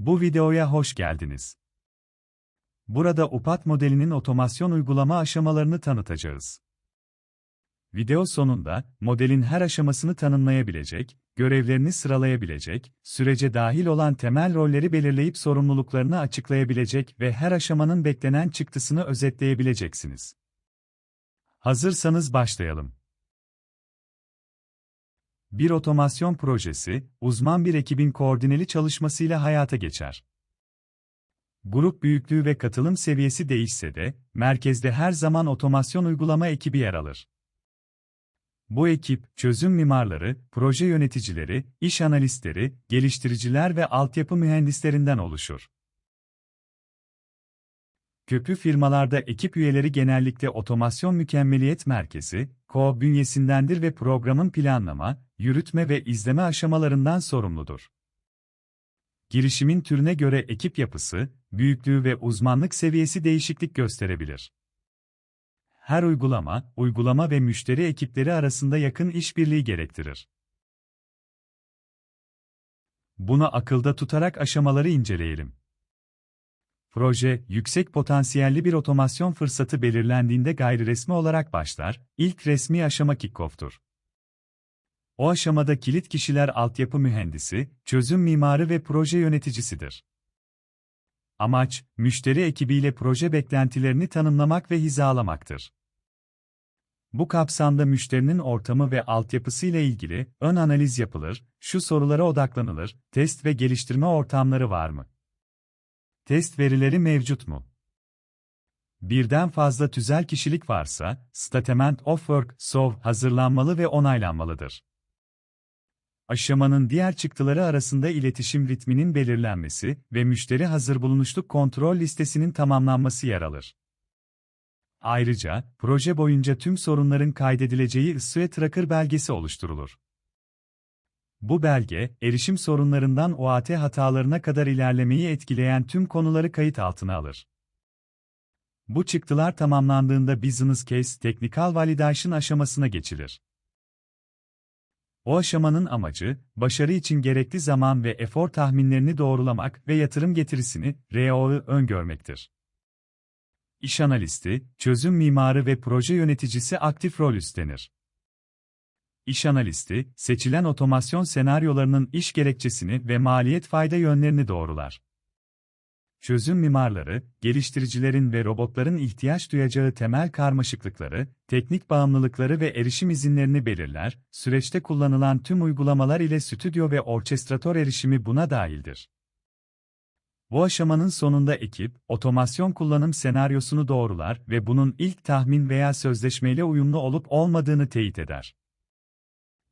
Bu videoya hoş geldiniz. Burada UPAT modelinin otomasyon uygulama aşamalarını tanıtacağız. Video sonunda, modelin her aşamasını tanımlayabilecek, görevlerini sıralayabilecek, sürece dahil olan temel rolleri belirleyip sorumluluklarını açıklayabilecek ve her aşamanın beklenen çıktısını özetleyebileceksiniz. Hazırsanız başlayalım. Bir otomasyon projesi, uzman bir ekibin koordineli çalışmasıyla hayata geçer. Grup büyüklüğü ve katılım seviyesi değişse de, merkezde her zaman otomasyon uygulama ekibi yer alır. Bu ekip, çözüm mimarları, proje yöneticileri, iş analistleri, geliştiriciler ve altyapı mühendislerinden oluşur. Köprü firmalarda ekip üyeleri genellikle Otomasyon Mükemmeliyet Merkezi, KO bünyesindendir ve programın planlama, yürütme ve izleme aşamalarından sorumludur. Girişimin türüne göre ekip yapısı, büyüklüğü ve uzmanlık seviyesi değişiklik gösterebilir. Her uygulama, uygulama ve müşteri ekipleri arasında yakın işbirliği gerektirir. Bunu akılda tutarak aşamaları inceleyelim. Proje, yüksek potansiyelli bir otomasyon fırsatı belirlendiğinde gayriresmi olarak başlar, ilk resmi aşama kickoff'tur. O aşamada kilit kişiler altyapı mühendisi, çözüm mimarı ve proje yöneticisidir. Amaç, müşteri ekibiyle proje beklentilerini tanımlamak ve hizalamaktır. Bu kapsamda müşterinin ortamı ve altyapısı ile ilgili ön analiz yapılır, şu sorulara odaklanılır, test ve geliştirme ortamları var mı? Test verileri mevcut mu? Birden fazla tüzel kişilik varsa, Statement of Work, SOV hazırlanmalı ve onaylanmalıdır. Aşamanın diğer çıktıları arasında iletişim ritminin belirlenmesi ve müşteri hazır bulunuşluk kontrol listesinin tamamlanması yer alır. Ayrıca, proje boyunca tüm sorunların kaydedileceği ISSUE Tracker belgesi oluşturulur. Bu belge, erişim sorunlarından OAT hatalarına kadar ilerlemeyi etkileyen tüm konuları kayıt altına alır. Bu çıktılar tamamlandığında Business Case Technical Validation aşamasına geçilir. O aşamanın amacı, başarı için gerekli zaman ve efor tahminlerini doğrulamak ve yatırım getirisini, ROI'ı öngörmektir. İş analisti, çözüm mimarı ve proje yöneticisi aktif rol üstlenir. İş analisti, seçilen otomasyon senaryolarının iş gerekçesini ve maliyet fayda yönlerini doğrular. Çözüm mimarları, geliştiricilerin ve robotların ihtiyaç duyacağı temel karmaşıklıkları, teknik bağımlılıkları ve erişim izinlerini belirler, süreçte kullanılan tüm uygulamalar ile stüdyo ve orkestratör erişimi buna dahildir. Bu aşamanın sonunda ekip, otomasyon kullanım senaryosunu doğrular ve bunun ilk tahmin veya sözleşmeyle uyumlu olup olmadığını teyit eder.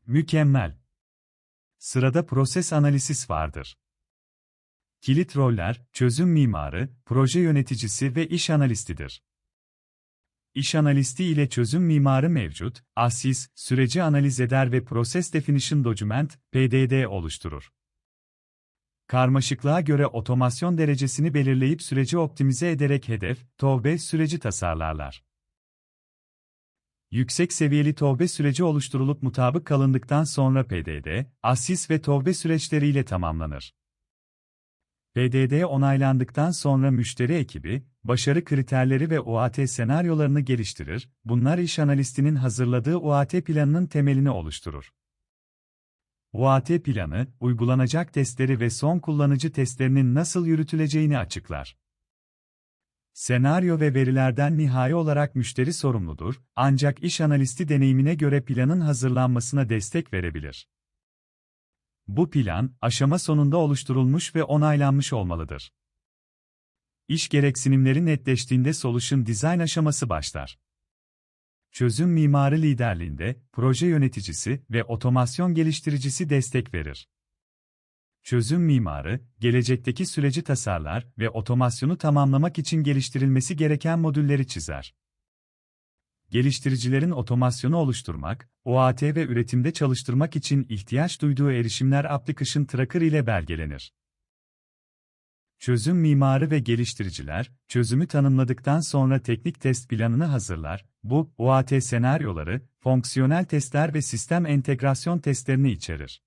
Mükemmel. Sırada proses analisis vardır. Kilit roller, çözüm mimarı, proje yöneticisi ve iş analistidir. İş analisti ile çözüm mimarı mevcut, ASIS, süreci analiz eder ve Process Definition Document, PDD oluşturur. Karmaşıklığa göre otomasyon derecesini belirleyip süreci optimize ederek hedef, TOB süreci tasarlarlar. Yüksek seviyeli tövbe süreci oluşturulup mutabık kalındıktan sonra PDD, ASIS ve tövbe süreçleriyle tamamlanır. PDD onaylandıktan sonra müşteri ekibi, başarı kriterleri ve UAT senaryolarını geliştirir, bunlar iş analistinin hazırladığı UAT planının temelini oluşturur. UAT planı, uygulanacak testleri ve son kullanıcı testlerinin nasıl yürütüleceğini açıklar. Senaryo ve verilerden nihai olarak müşteri sorumludur, ancak iş analisti deneyimine göre planın hazırlanmasına destek verebilir. Bu plan, aşama sonunda oluşturulmuş ve onaylanmış olmalıdır. İş gereksinimleri netleştiğinde solution design aşaması başlar. Çözüm mimarı liderliğinde, proje yöneticisi ve otomasyon geliştiricisi destek verir. Çözüm mimarı, gelecekteki süreci tasarlar ve otomasyonu tamamlamak için geliştirilmesi gereken modülleri çizer. Geliştiricilerin otomasyonu oluşturmak, OAT ve üretimde çalıştırmak için ihtiyaç duyduğu erişimler Application Tracker ile belgelenir. Çözüm mimarı ve geliştiriciler, çözümü tanımladıktan sonra teknik test planını hazırlar, bu, OAT senaryoları, fonksiyonel testler ve sistem entegrasyon testlerini içerir.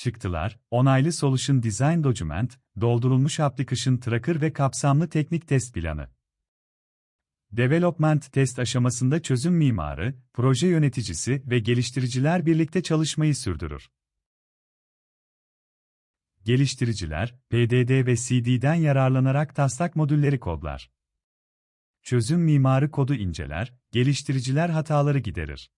Çıktılar, onaylı Solution Design Document, doldurulmuş Application Tracker ve kapsamlı teknik test planı. Development test aşamasında çözüm mimarı, proje yöneticisi ve geliştiriciler birlikte çalışmayı sürdürür. Geliştiriciler, PDD ve CD'den yararlanarak taslak modülleri kodlar. Çözüm mimarı kodu inceler, geliştiriciler hataları giderir.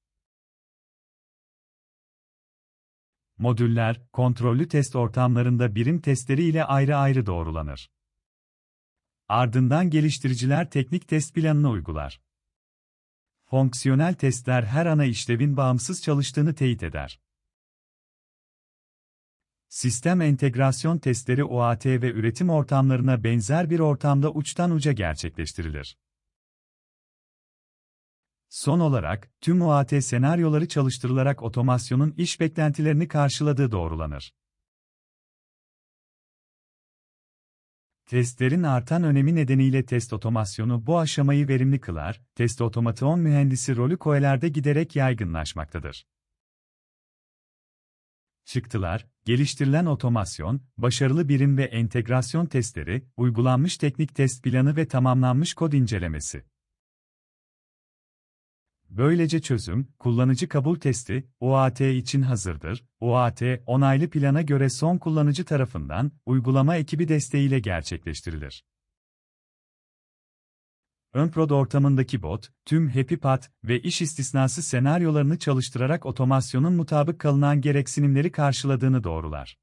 Modüller, kontrollü test ortamlarında birim testleri ile ayrı ayrı doğrulanır. Ardından geliştiriciler teknik test planını uygular. Fonksiyonel testler her ana işlevin bağımsız çalıştığını teyit eder. Sistem entegrasyon testleri OAT ve üretim ortamlarına benzer bir ortamda uçtan uca gerçekleştirilir. Son olarak, tüm OAT senaryoları çalıştırılarak otomasyonun iş beklentilerini karşıladığı doğrulanır. Testlerin artan önemi nedeniyle test otomasyonu bu aşamayı verimli kılar, test otomasyon mühendisi rolü koelerde giderek yaygınlaşmaktadır. Çıktılar, geliştirilen otomasyon, başarılı birim ve entegrasyon testleri, uygulanmış teknik test planı ve tamamlanmış kod incelemesi. Böylece çözüm, kullanıcı kabul testi, OAT için hazırdır. OAT, onaylı plana göre son kullanıcı tarafından, uygulama ekibi desteğiyle gerçekleştirilir. Önprod ortamındaki bot, tüm Happy Path ve iş istisnası senaryolarını çalıştırarak otomasyonun mutabık kalınan gereksinimleri karşıladığını doğrular.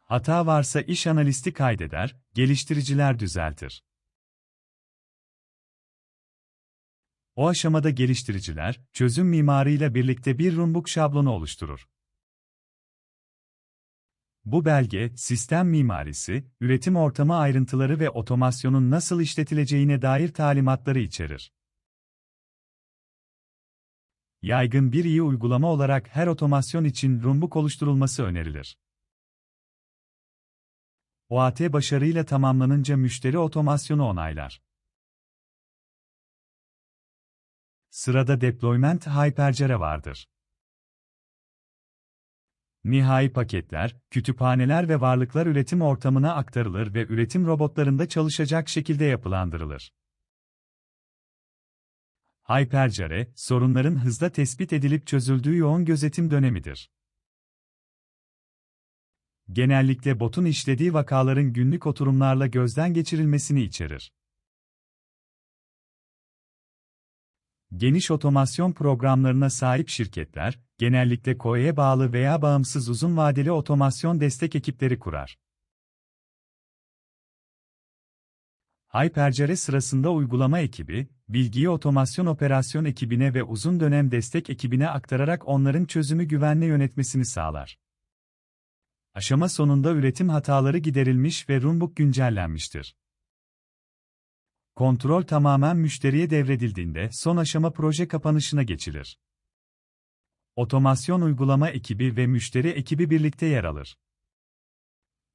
Hata varsa iş analisti kaydeder, geliştiriciler düzeltir. O aşamada geliştiriciler, çözüm mimarıyla birlikte bir runbook şablonu oluşturur. Bu belge, sistem mimarisi, üretim ortamı ayrıntıları ve otomasyonun nasıl işletileceğine dair talimatları içerir. Yaygın bir iyi uygulama olarak her otomasyon için runbook oluşturulması önerilir. OAT başarıyla tamamlanınca müşteri otomasyonu onaylar. Sırada deployment hypercare vardır. Nihai paketler, kütüphaneler ve varlıklar üretim ortamına aktarılır ve üretim robotlarında çalışacak şekilde yapılandırılır. Hypercare, sorunların hızla tespit edilip çözüldüğü yoğun gözetim dönemidir. Genellikle botun işlediği vakaların günlük oturumlarla gözden geçirilmesini içerir. Geniş otomasyon programlarına sahip şirketler, genellikle KOE'ye bağlı veya bağımsız uzun vadeli otomasyon destek ekipleri kurar. Hypercare sırasında uygulama ekibi, bilgiyi otomasyon operasyon ekibine ve uzun dönem destek ekibine aktararak onların çözümü güvenle yönetmesini sağlar. Aşama sonunda üretim hataları giderilmiş ve runbook güncellenmiştir. Kontrol tamamen müşteriye devredildiğinde son aşama proje kapanışına geçilir. Otomasyon uygulama ekibi ve müşteri ekibi birlikte yer alır.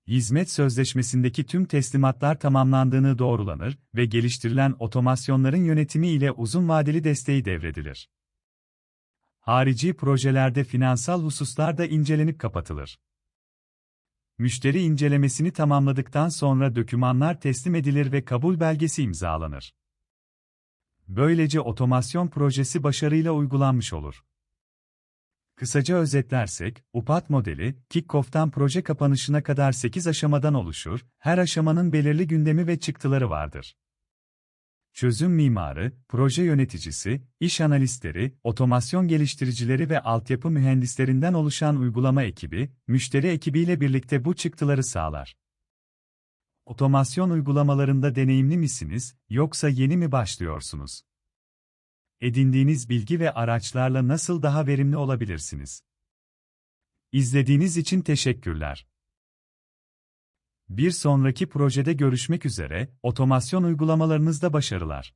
Hizmet sözleşmesindeki tüm teslimatlar tamamlandığını doğrulanır ve geliştirilen otomasyonların yönetimi ile uzun vadeli desteği devredilir. Harici projelerde finansal hususlar da incelenip kapatılır. Müşteri incelemesini tamamladıktan sonra dokümanlar teslim edilir ve kabul belgesi imzalanır. Böylece otomasyon projesi başarıyla uygulanmış olur. Kısaca özetlersek, UPAT modeli, kick-off'tan proje kapanışına kadar 8 aşamadan oluşur, her aşamanın belirli gündemi ve çıktıları vardır çözüm mimarı, proje yöneticisi, iş analistleri, otomasyon geliştiricileri ve altyapı mühendislerinden oluşan uygulama ekibi, müşteri ekibiyle birlikte bu çıktıları sağlar. Otomasyon uygulamalarında deneyimli misiniz, yoksa yeni mi başlıyorsunuz? Edindiğiniz bilgi ve araçlarla nasıl daha verimli olabilirsiniz? İzlediğiniz için teşekkürler. Bir sonraki projede görüşmek üzere, otomasyon uygulamalarınızda başarılar.